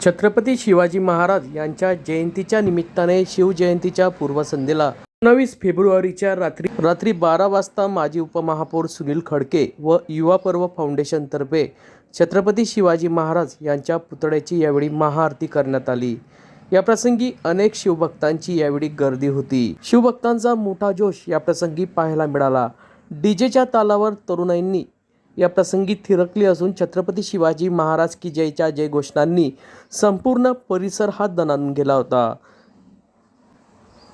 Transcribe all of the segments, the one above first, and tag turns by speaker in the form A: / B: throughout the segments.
A: छत्रपती शिवाजी महाराज यांच्या जयंतीच्या निमित्ताने शिवजयंतीच्या पूर्वसंध्येला एकोणावीस फेब्रुवारीच्या रात्री रात्री बारा वाजता माजी उपमहापौर सुनील खडके व युवा पर्व फाउंडेशनतर्फे छत्रपती शिवाजी महाराज यांच्या पुतळ्याची यावेळी महाआरती करण्यात आली. या प्रसंगी अनेक शिवभक्तांची यावेळी गर्दी होती. शिवभक्तांचा मोठा जोश या प्रसंगी पाहायला मिळाला. डीजेच्या तालावर तरुणाईंनी या प्रसंगी थिरकली असून छत्रपती शिवाजी महाराज की जयच्या जयघोषणांनी संपूर्ण परिसर हा दणानून गेला होता.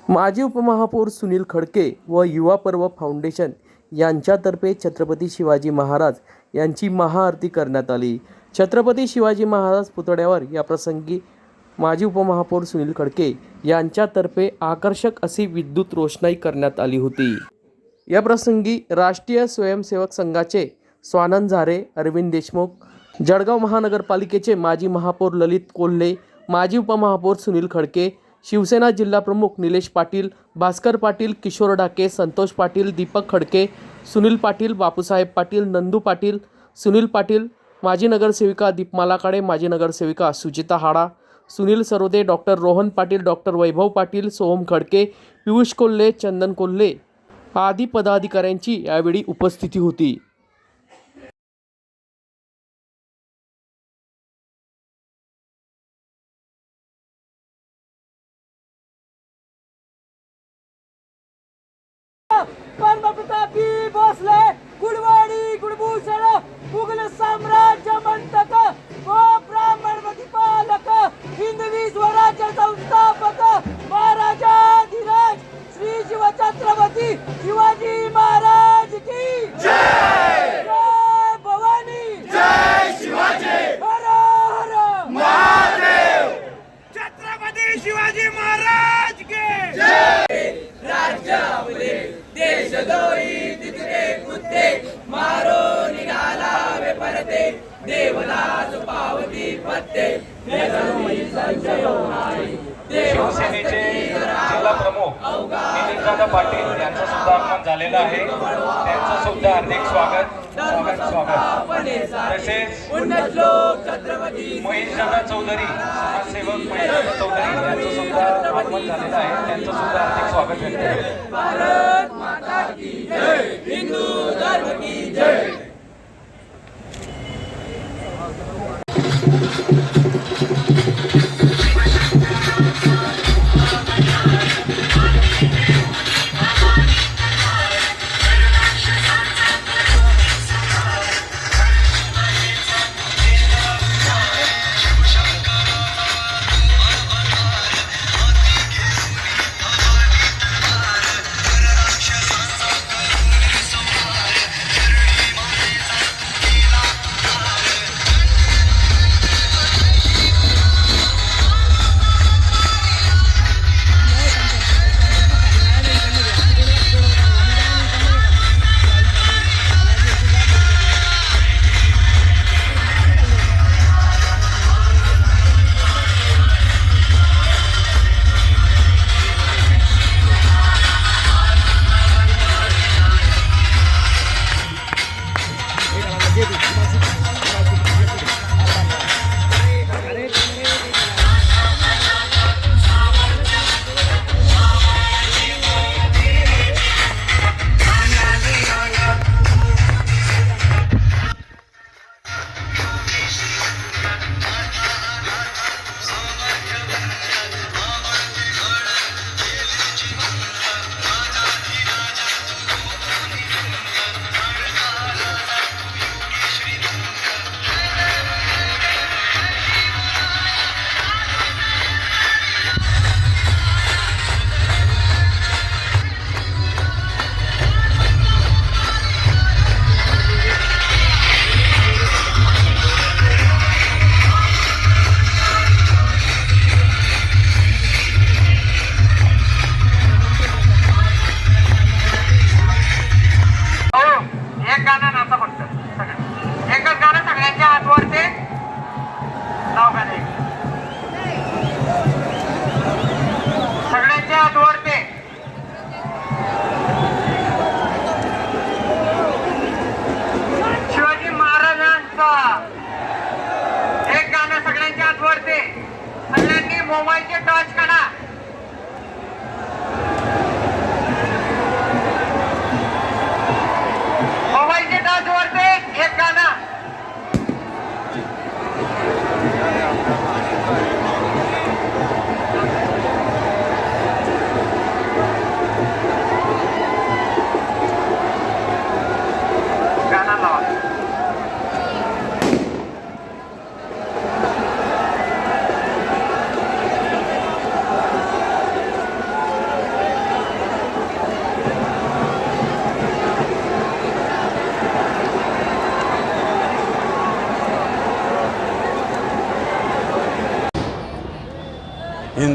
A: माजी उपमहापौर सुनील खडके व युवा पर्व फाउंडेशन यांच्यातर्फे छत्रपती शिवाजी महाराज यांची महाआरती करण्यात आली. छत्रपती शिवाजी महाराज पुतळ्यावर या प्रसंगी माजी उपमहापौर सुनील खडके यांच्यातर्फे आकर्षक अशी विद्युत रोषणाई करण्यात आली होती. या प्रसंगी राष्ट्रीय स्वयंसेवक संघाचे स्वानंद झारे अरविंद देशमुख जळगाव महानगरपालिकेचे माजी महापौर ललित कोल्हे माजी उपमहापौर सुनील खडके शिवसेना जिल्हाप्रमुख निलेश पाटील भास्कर पाटील किशोर डाके संतोष पाटील दीपक खडके सुनील पाटील बापूसाहेब पाटील नंदू पाटील सुनील पाटील माजी नगरसेविका दीपमाला काळे माजी नगरसेविका सुजिता हाडा सुनील सरोदे डॉक्टर रोहन पाटील डॉक्टर वैभव पाटील सोहम खडके पियुष कोल्हे चंदन कोल्हे आदी पदाधिकाऱ्यांची यावेळी उपस्थिती होती.
B: परमप्रतापी भोसले गुडवाडी गुडभूषण मुघल साम्राज्य मंतक
C: शिवसेनेचे जिल्हा प्रमुख नितीनदादा पाटील यांचं सुद्धा आगमन झालेलं आहे. त्यांचं सुद्धा हार्दिक स्वागत. स्वागत स्वागत. तसेच महेशदादा चौधरी समाजसेवक महेशदादा चौधरी यांचं सुद्धा आगमन झालेलं आहे. त्यांचं सुद्धा हार्दिक स्वागत व्यक्त करतो
D: मोबाईलचे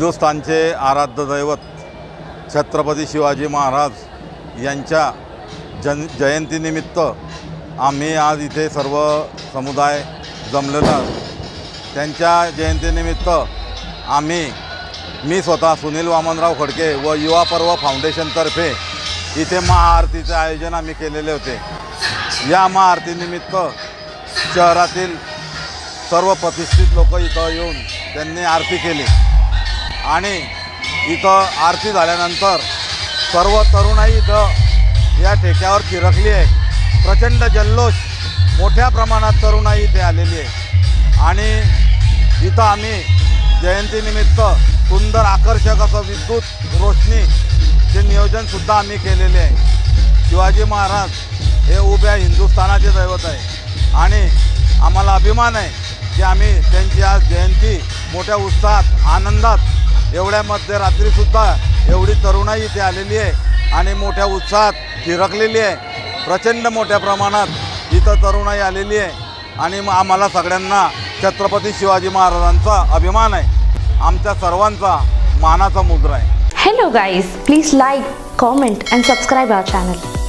E: हिंदुस्थानचे आराध्य दैवत छत्रपती शिवाजी महाराज यांच्या जन जयंतीनिमित्त आम्ही आज इथे सर्व समुदाय जमलेलो आहोत. त्यांच्या जयंतीनिमित्त आम्ही मी स्वतः सुनील वामनराव खडके व युवा पर्व फाउंडेशनतर्फे इथे महाआरतीचे आयोजन आम्ही केलेले होते या महाआरतीनिमित्त शहरातील सर्व प्रतिष्ठित लोक इथं येऊन त्यांनी आरती केली आणि इथं आरती झाल्यानंतर सर्व तरुणाई इथं या ठेक्यावर फिरकली आहे. प्रचंड जल्लोष मोठ्या प्रमाणात तरुणाई इथे आलेली आहे. आणि इथं आम्ही जयंतीनिमित्त सुंदर आकर्षक असं विद्युत रोशनीचे नियोजनसुद्धा आम्ही केलेले आहे. शिवाजी महाराज हे उभ्या हिंदुस्थानाचे दैवत आहे. आणि आम्हाला अभिमान आहे की आम्ही त्यांची आज जयंती मोठ्या उत्साहात आनंदात एवढ्या मध्यरात्रीसुद्धा एवढी तरुणाई इथे आलेली आहे आणि मोठ्या उत्साहात फिरकलेली आहे. प्रचंड मोठ्या प्रमाणात इथं तरुणाई आलेली आहे. आणि मग आम्हाला सगळ्यांना छत्रपती शिवाजी महाराजांचा अभिमान आहे. आमच्या सर्वांचा मानाचा मुद्रा आहे.
F: Hello guys please like comment and subscribe our channel